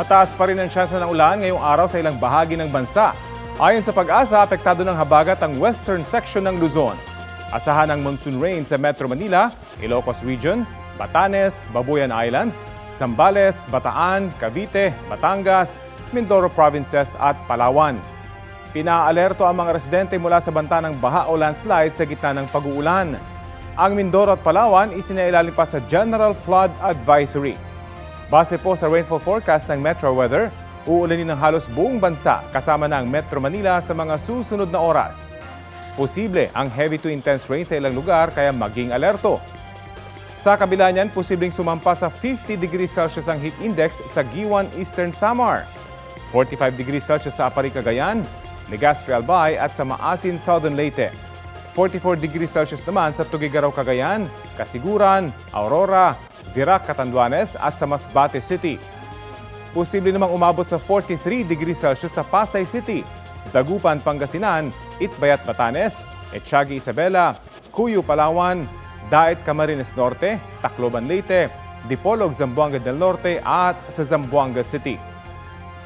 Mataas pa rin ang tsansa ng ulan ngayong araw sa ilang bahagi ng bansa. Ayon sa pag-asa, apektado ng habagat ang western section ng Luzon. Asahan ang monsoon rain sa Metro Manila, Ilocos Region, Batanes, Babuyan Islands, Zambales, Bataan, Cavite, Batangas, Mindoro Provinces at Palawan. Pinaalerto ang mga residente mula sa banta ng baha o landslide sa gitna ng pag-uulan. Ang Mindoro at Palawan isinailalim pa sa General Flood Advisory. Base po sa rainfall forecast ng Metro Weather, uulanin ng halos buong bansa kasama na ang Metro Manila sa mga susunod na oras. Posible ang heavy to intense rain sa ilang lugar kaya maging alerto. Sa kabila niyan, posibleng sumampa sa 50 degrees Celsius ang heat index sa Giwan Eastern Samar, 45 degrees Celsius sa Apari, Cagayan, Legazpi, Albay at sa Maasin, Southern Leyte. 44 degrees Celsius naman sa Tugigaraw, Cagayan, Kasiguran, Aurora, Virac, Catanduanes at sa Masbate City. Posible namang umabot sa 43 degrees Celsius sa Pasay City, Dagupan, Pangasinan, Itbayat, Batanes, Etchagi, Isabela, Cuyo, Palawan, Daet, Camarines Norte, Tacloban, Leyte, Dipolog, Zamboanga del Norte at sa Zamboanga City.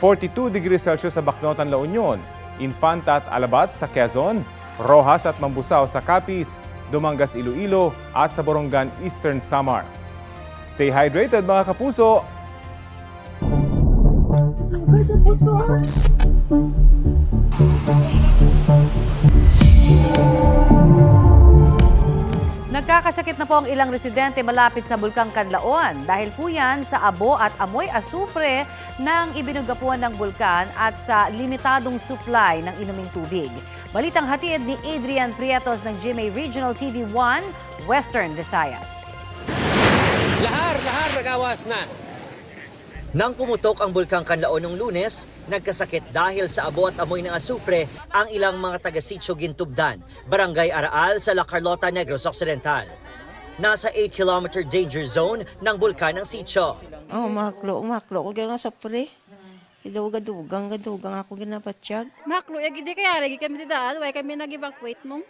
42 degrees Celsius sa Bacnotan, La Union, Infanta at Alabat sa Quezon, Rojas at Mambusaw sa Capiz, Dumangas, Iloilo at sa Borongan, Eastern Samar. Stay hydrated mga kapuso! Nagkakasakit na po ang ilang residente malapit sa Bulkang Kanlaon dahil po yan sa abo at amoy asupre ng ibinugapuan ng bulkan at sa limitadong supply ng inuming tubig. Balitang hatid ni Adrian Prietos ng GMA Regional TV 1, Western Visayas. Lahar, lahar, nagawas na. Nang pumutok ang bulkang Kanlaon noong lunes, nagkasakit dahil sa abo at amoy ng asupre ang ilang mga taga-sitio Gintubdan, Barangay Araal sa La Carlota, Negros Occidental. Nasa 8-kilometer danger zone ng bulkan ng sitio. Oh, maklo, maklo. Kung nga sa pre. Idaw-gadugang, gadugang ako ginapatyag. Maklo, ya gidi kaya regi kami di daan, way kami nag-evacuate mong.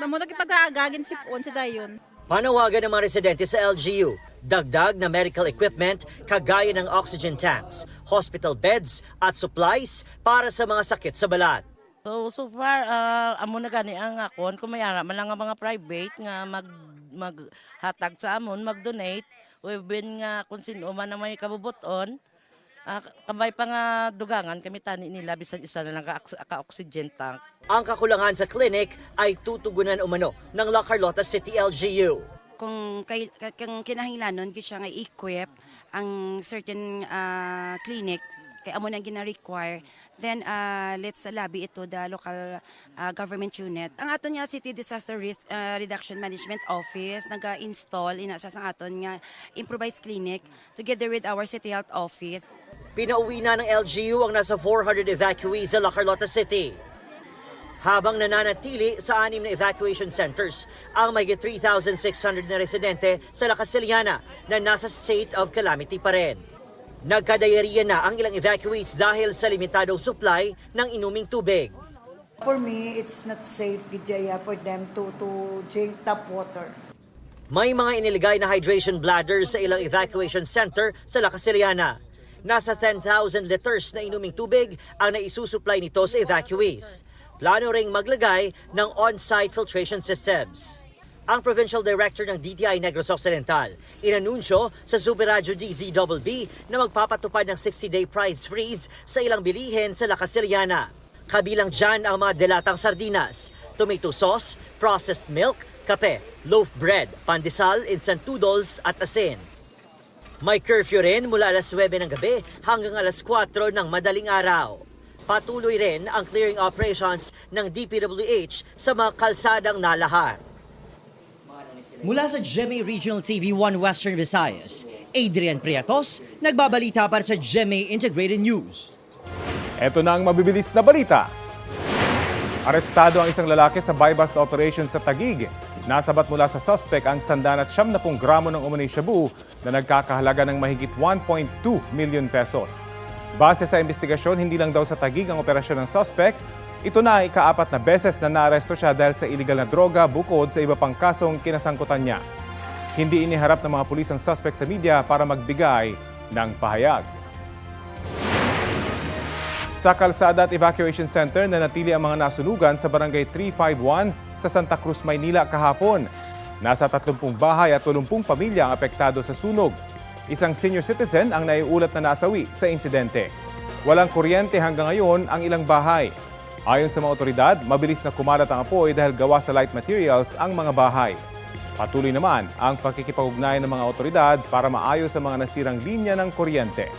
Namo nagipag-aagagin sipon sa dayon. Panawagan ng mga residente sa LGU, dagdag na medical equipment kagaya ng oxygen tanks, hospital beds at supplies para sa mga sakit sa balat. So, so far, ah, amo na gani ang akon, kung mayara man lang ang mga private nga mag, maghatag sa amon, mag-donate, webin nga kung sino man na may kabubuton, ah, kabay pa nga dugangan, kami tani nila, bisan isa na lang ka- ka-oxygen tank. Ang kakulangan sa clinic ay tutugunan umano ng La Carlota City LGU. Kung kay ka- kung kinahanglanon gid siya nga equip ang certain ah, clinic. Kay amo na gina-require. Then ah, let's labi ito the local ah, government unit. Ang aton nga city disaster risk ah, reduction management office naga-install ina siya sa aton nga improvised clinic together with our city health office. Pinauwi na ng LGU ang nasa 400 evacuees sa La Carlota City. Habang nananatili sa anim na evacuation centers ang may 3,600 na residente sa La Casiliana na nasa state of calamity pa rin. Nagkadayariya na ang ilang evacuees dahil sa limitadong supply ng inuming tubig. For me, it's not safe, Gijaya, for them to, to drink tap water. May mga iniligay na hydration bladders sa ilang evacuation center sa La Casiliana. Nasa 10,000 liters na inuming tubig ang naisusupply nito sa evacuees. Plano ring maglagay ng on-site filtration systems. Ang Provincial Director ng DTI Negros Occidental inanunsyo sa Super Radio DZBB na magpapatupad ng 60-day price freeze sa ilang bilihin sa La Casiliana. Kabilang dyan ang mga delatang sardinas, tomato sauce, processed milk, kape, loaf bread, pandesal, instant noodles at asin. May curfew rin mula alas 9 ng gabi hanggang alas 4 ng madaling araw. Patuloy rin ang clearing operations ng DPWH sa mga kalsadang nalahat. Mula sa GMA Regional TV 1 Western Visayas, Adrian Prietos, nagbabalita para sa GMA Integrated News. Ito na ang mabibilis na balita. Arestado ang isang lalaki sa buy-bust operation sa Tagig. Nasabat mula sa suspect ang sandan at 70 gramo ng umano'y shabu na nagkakahalaga ng mahigit 1.2 million pesos. Base sa investigasyon, hindi lang daw sa Tagig ang operasyon ng suspect, ito na ay ikaapat na beses na naaresto siya dahil sa illegal na droga bukod sa iba pang kasong kinasangkutan niya. Hindi iniharap ng mga pulis ang suspect sa media para magbigay ng pahayag. Sa kalsada at evacuation center na natili ang mga nasunugan sa barangay 351 sa Santa Cruz, Maynila kahapon. Nasa 30 bahay at 80 pamilya ang apektado sa sunog. Isang senior citizen ang naiulat na nasawi sa insidente. Walang kuryente hanggang ngayon ang ilang bahay. Ayon sa mga otoridad, mabilis na kumalat ang apoy dahil gawa sa light materials ang mga bahay. Patuloy naman ang pakikipag-ugnayan ng mga otoridad para maayos ang mga nasirang linya ng kuryente.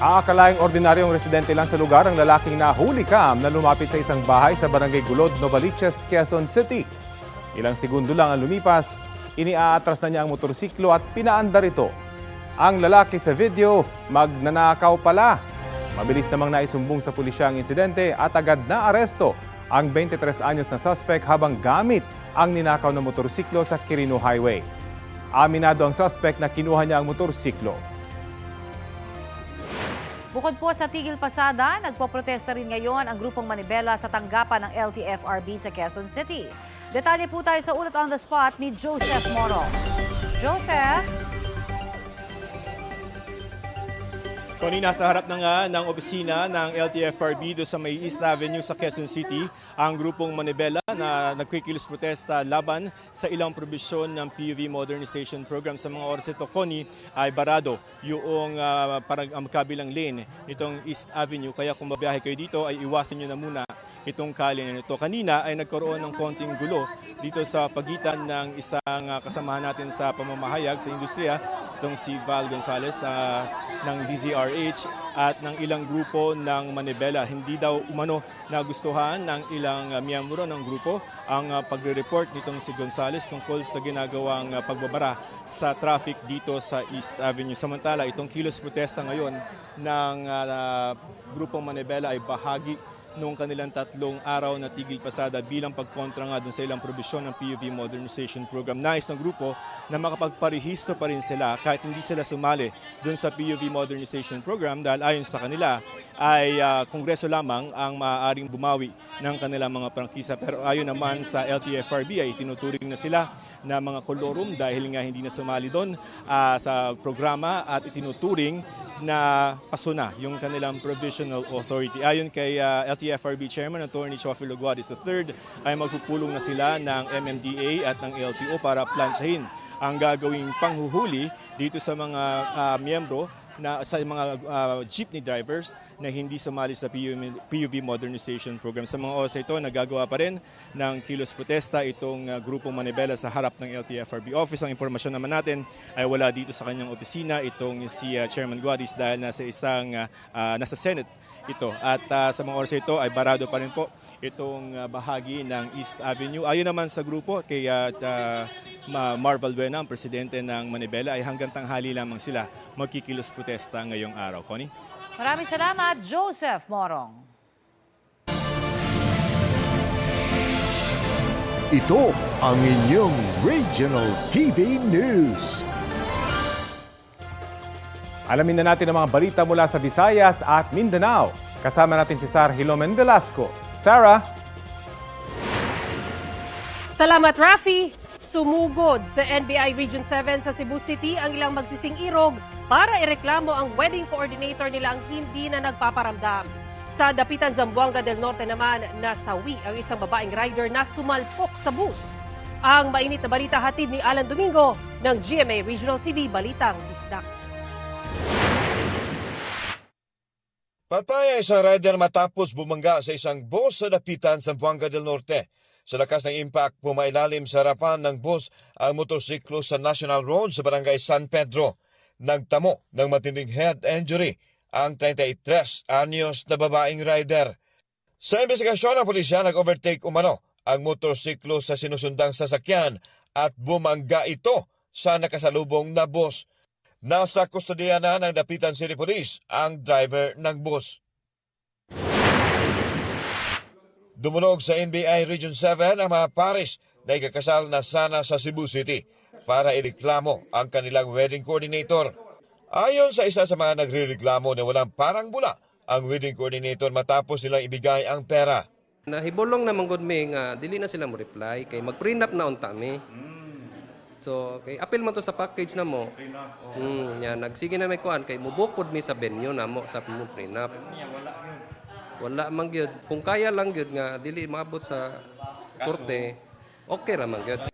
Aakalayang ordinaryong residente lang sa lugar ang lalaking nahuli kam na lumapit sa isang bahay sa barangay Gulod, Novaliches, Quezon City. Ilang segundo lang ang lumipas, iniaatras na niya ang motorsiklo at pinaandar ito. Ang lalaki sa video, magnanakaw pala. Mabilis namang naisumbong sa pulisya ang insidente at agad na aresto ang 23 anyos na suspect habang gamit ang ninakaw na motorsiklo sa Quirino Highway. Aminado ang suspect na kinuha niya ang motorsiklo. Bukod po sa tigil pasada, nagpoprotesta rin ngayon ang grupong Manibela sa tanggapan ng LTFRB sa Quezon City. Detalye po tayo sa ulat on the spot ni Joseph Moro. Joseph? Tony, nasa harap na nga ng opisina ng LTFRB do sa may East Avenue sa Quezon City ang grupong Manibela na nagkikilos protesta laban sa ilang probisyon ng PUV Modernization Program sa mga oras ito. Connie, ay barado yung ah, parang ang kabilang lane nitong East Avenue. Kaya kung mabiyahe kayo dito ay iwasan nyo na muna itong kalye na ito. Kanina ay nagkaroon ng konting gulo dito sa pagitan ng isang ah, kasamahan natin sa pamamahayag sa industriya, itong si Val Gonzales ah, ng DZRH at ng ilang grupo ng Manibela. Hindi daw umano nagustuhan ng ilang ah, miyembro ng grupo ang ah, pagre-report nitong si Gonzales tungkol sa ginagawang ah, pagbabara sa traffic dito sa East Avenue. Samantala, itong kilos protesta ngayon ng ah, grupong Manibela ay bahagi noong kanilang tatlong araw na tigil pasada bilang pagkontra nga dun sa ilang probisyon ng PUV Modernization Program. Nais ng grupo na makapagparehistro pa rin sila kahit hindi sila sumali dun sa PUV Modernization Program dahil ayon sa kanila ay ah, kongreso lamang ang maaaring bumawi ng kanilang mga prangkisa. Pero ayon naman sa LTFRB ay tinuturing na sila na mga kolorum dahil nga hindi na sumali doon ah, sa programa at itinuturing na paso na yung kanilang provisional authority. Ayon kay ah, LTFRB Chairman Attorney Chofi Loguadis III ay magpupulong na sila ng MMDA at ng LTO para plansyahin ang gagawing panghuhuli dito sa mga ah, miyembro na sa mga ah, jeepney drivers na hindi sumali sa PUV, Modernization Program. Sa mga oras na ito, nagagawa pa rin ng kilos protesta itong ah, grupong Manibela sa harap ng LTFRB office. Ang impormasyon naman natin ay wala dito sa kanyang opisina itong si ah, Chairman Guadis dahil nasa isang ah, ah, nasa Senate ito. At ah, sa mga oras ito ay barado pa rin po itong ah, bahagi ng East Avenue. Ayon naman sa grupo kay ah, ah, Ma- Marvel Buena, ang presidente ng Manibela, ay hanggang tanghali lamang sila magkikilos protesta ngayong araw. Connie? Maraming salamat, Joseph Morong. Ito ang inyong Regional TV News. Alamin na natin ang mga balita mula sa Visayas at Mindanao. Kasama natin si Sar Hilomen Velasco. Sarah? Salamat, Rafi! Sumugod sa NBI Region 7 sa Cebu City ang ilang magsising irog para ireklamo ang wedding coordinator nila ang hindi na nagpaparamdam. Sa Dapitan, Zamboanga del Norte naman, nasawi ang isang babaeng rider na sumalpok sa bus. Ang mainit na balita hatid ni Alan Domingo ng GMA Regional TV Balitang Bisdak. Patay ang isang rider matapos bumangga sa isang bus sa Dapitan, Zamboanga del Norte. Sa lakas ng impact, pumailalim sa harapan ng bus ang motorsiklo sa National Road sa Barangay San Pedro. Nagtamo ng matinding head injury ang 33 anyos na babaeng rider. Sa investigasyon ng pulisya, nag-overtake umano ang motorsiklo sa sinusundang sasakyan at bumangga ito sa nakasalubong na bus. Nasa kustodiya na ng Dapitan City Police ang driver ng bus. Dumunog sa NBI Region 7 ang mga paris na ikakasal na sana sa Cebu City para ireklamo ang kanilang wedding coordinator. Ayon sa isa sa mga nagrereklamo na walang parang bula ang wedding coordinator matapos nilang ibigay ang pera. Nahibulong naman gud mi nga dili na sila mo reply kay mag-prenup na unta mi. So, kay apil man to sa package na mo. Mm, yan, nagsige na may kuan kay mubukod mi sa venue na mo sa mo prenup. Wala man gyud. Kung kaya lang gyud nga dili maabot sa korte, okay ra man gyud.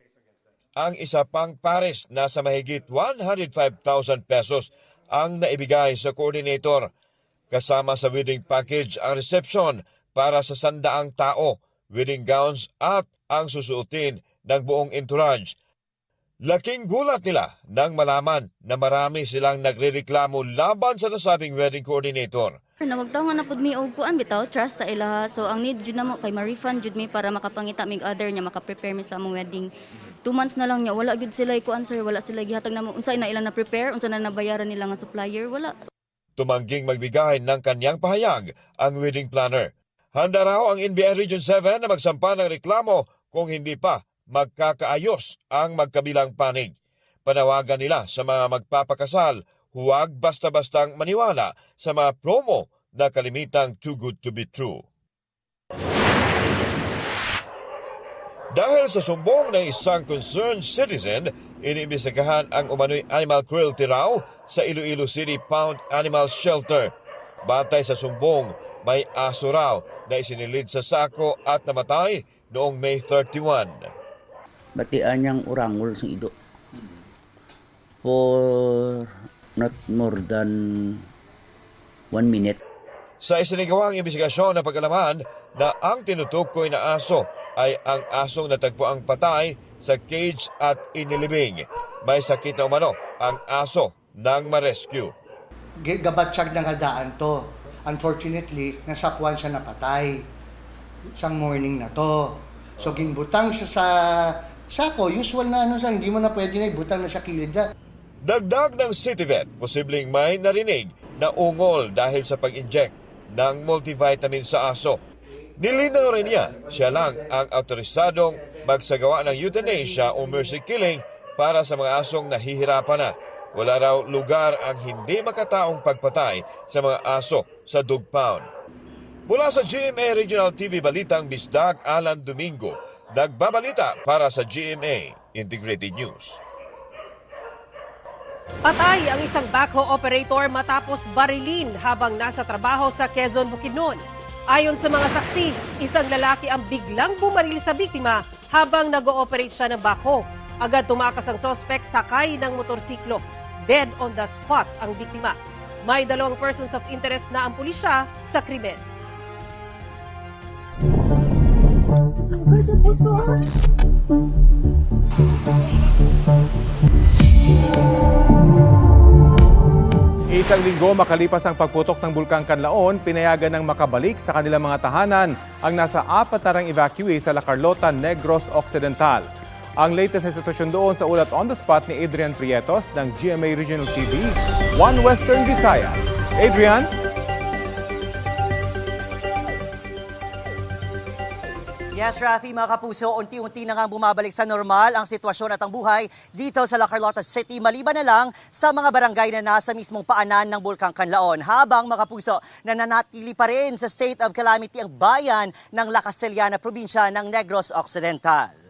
Ang isa pang pares nasa mahigit 105,000 pesos ang naibigay sa coordinator. Kasama sa wedding package ang reception para sa sandaang tao, wedding gowns at ang susuotin ng buong entourage. Laking gulat nila nang malaman na marami silang nagrereklamo laban sa nasabing wedding coordinator. Nawagtaw nga na pud mi og kuan bitaw trust sa ilaha. So ang need jud namo kay ma-refund jud mi para makapangita mig other niya maka-prepare mi sa among wedding. Two months na lang niya wala gud sila kuan sir, wala sila gihatag namo unsay na ilang na prepare, unsa na nabayaran nila nga supplier, wala. Tumangging magbigay ng kanyang pahayag ang wedding planner. Handa raw ang NBI Region 7 na magsampa ng reklamo kung hindi pa magkakaayos ang magkabilang panig. Panawagan nila sa mga magpapakasal, huwag basta-bastang maniwala sa mga promo na kalimitang too good to be true. Dahil sa sumbong ng isang concerned citizen, iniimbestigahan ang umano'y animal cruelty raw sa Iloilo City Pound Animal Shelter. Batay sa sumbong, may aso raw na isinilid sa sako at namatay noong May 31. Batian niyang urangol sa ido for not more than one minute. Sa isinigawang imbestigasyon na pagkalaman na ang tinutukoy na aso ay ang asong natagpo ang patay sa cage at inilibing. May sakit na umano ang aso nang ma-rescue. Gabatsag ng hadaan to. Unfortunately, nasakuan siya napatay. Isang morning na to. So, ginbutang siya sa sako. Usual na ano sa, hindi mo na pwede na ibutang na siya kilid dyan. Dagdag ng CityVet, posibleng may narinig na ungol dahil sa pag-inject ng multivitamin sa aso. Nilinaw rin niya, siya lang ang autorisadong magsagawa ng euthanasia o mercy killing para sa mga asong nahihirapan na. Wala raw lugar ang hindi makataong pagpatay sa mga aso sa dog pound. Mula sa GMA Regional TV Balitang Bisdak Alan Domingo, nagbabalita para sa GMA Integrated News. Patay ang isang backhoe operator matapos barilin habang nasa trabaho sa Quezon, Bukidnon. Ayon sa mga saksi, isang lalaki ang biglang bumaril sa biktima habang nag-ooperate siya ng backhoe. Agad tumakas ang sospek sakay ng motorsiklo. Dead on the spot ang biktima. May dalawang persons of interest na ang pulisya sa krimen. Isang linggo makalipas ang pagputok ng Bulkang Kanlaon, pinayagan ng makabalik sa kanilang mga tahanan ang nasa apat na rang evacuee sa La Carlota, Negros Occidental. Ang latest na sitwasyon doon sa ulat on the spot ni Adrian Prietos ng GMA Regional TV, One Western Visayas. Adrian? Yes, Rafi, mga kapuso, unti-unti na nga bumabalik sa normal ang sitwasyon at ang buhay dito sa La Carlota City, maliban na lang sa mga barangay na nasa mismong paanan ng Bulkang Kanlaon. Habang, mga kapuso, nananatili pa rin sa state of calamity ang bayan ng La Casellana, probinsya ng Negros Occidental.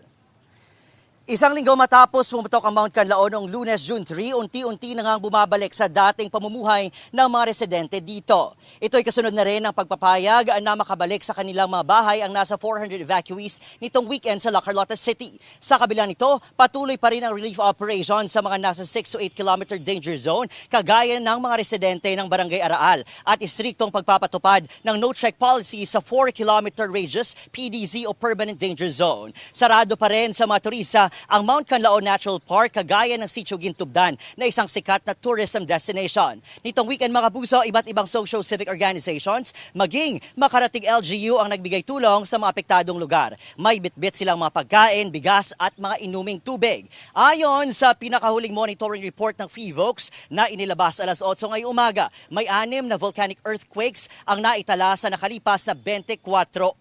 Isang linggo matapos pumutok ang Mount Canlaon noong lunes, June 3, unti-unti na ngang bumabalik sa dating pamumuhay ng mga residente dito. Ito'y kasunod na rin ng pagpapayag na makabalik sa kanilang mga bahay ang nasa 400 evacuees nitong weekend sa La Carlota City. Sa kabila nito, patuloy pa rin ang relief operation sa mga nasa 6 to 8 kilometer danger zone, kagaya ng mga residente ng Barangay Araal at istriktong pagpapatupad ng no-check policy sa 4 kilometer radius PDZ o Permanent Danger Zone. Sarado pa rin sa mga turista ang Mount Canlaon Natural Park kagaya ng Sitio Gintubdan na isang sikat na tourism destination. Nitong weekend mga puso, iba't ibang social civic organizations maging makarating LGU ang nagbigay tulong sa mga apektadong lugar. May bitbit silang mga pagkain, bigas at mga inuming tubig. Ayon sa pinakahuling monitoring report ng FIVOX na inilabas alas 8 ngayong umaga, may anim na volcanic earthquakes ang naitala sa nakalipas na 24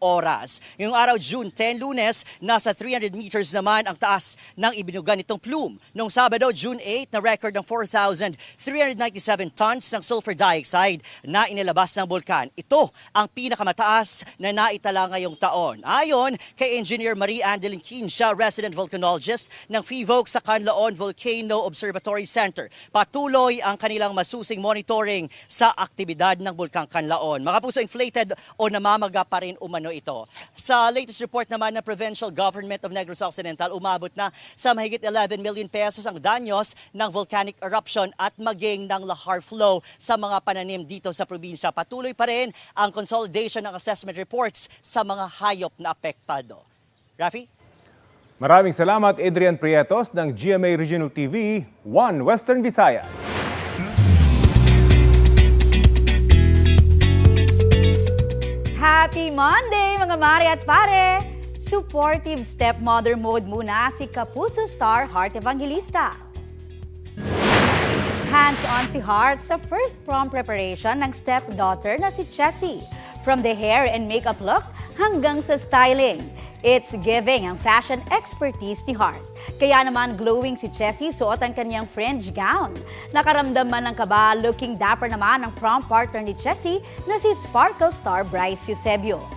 oras. Yung araw June 10, lunes, nasa 300 meters naman ang taas lakas ng ibinuga nitong plume. Noong Sabado, June 8, na record ng 4,397 tons ng sulfur dioxide na inilabas ng bulkan. Ito ang pinakamataas na naitala ngayong taon. Ayon kay Engineer Marie Andeline Kinsha, resident volcanologist ng FIVOC sa Canlaon Volcano Observatory Center. Patuloy ang kanilang masusing monitoring sa aktibidad ng Bulkang Canlaon. Mga puso, inflated o namamaga pa rin umano ito. Sa latest report naman ng Provincial Government of Negros Occidental, umabot na sa mahigit 11 million pesos ang danyos ng volcanic eruption at maging ng lahar flow sa mga pananim dito sa probinsya. Patuloy pa rin ang consolidation ng assessment reports sa mga hayop na apektado. Rafi? Maraming salamat Adrian Prietos ng GMA Regional TV, One Western Visayas. Happy Monday mga mare at pare! Supportive stepmother mode muna si Kapuso Star Heart Evangelista. Hands-on si Heart sa first prom preparation ng stepdaughter na si Chessie. From the hair and makeup look hanggang sa styling. It's giving ang fashion expertise ni Heart. Kaya naman glowing si Chessie suot ang kanyang fringe gown. Nakaramdam man ng kaba, looking dapper naman ang prom partner ni Chessie na si Sparkle star Bryce Eusebio.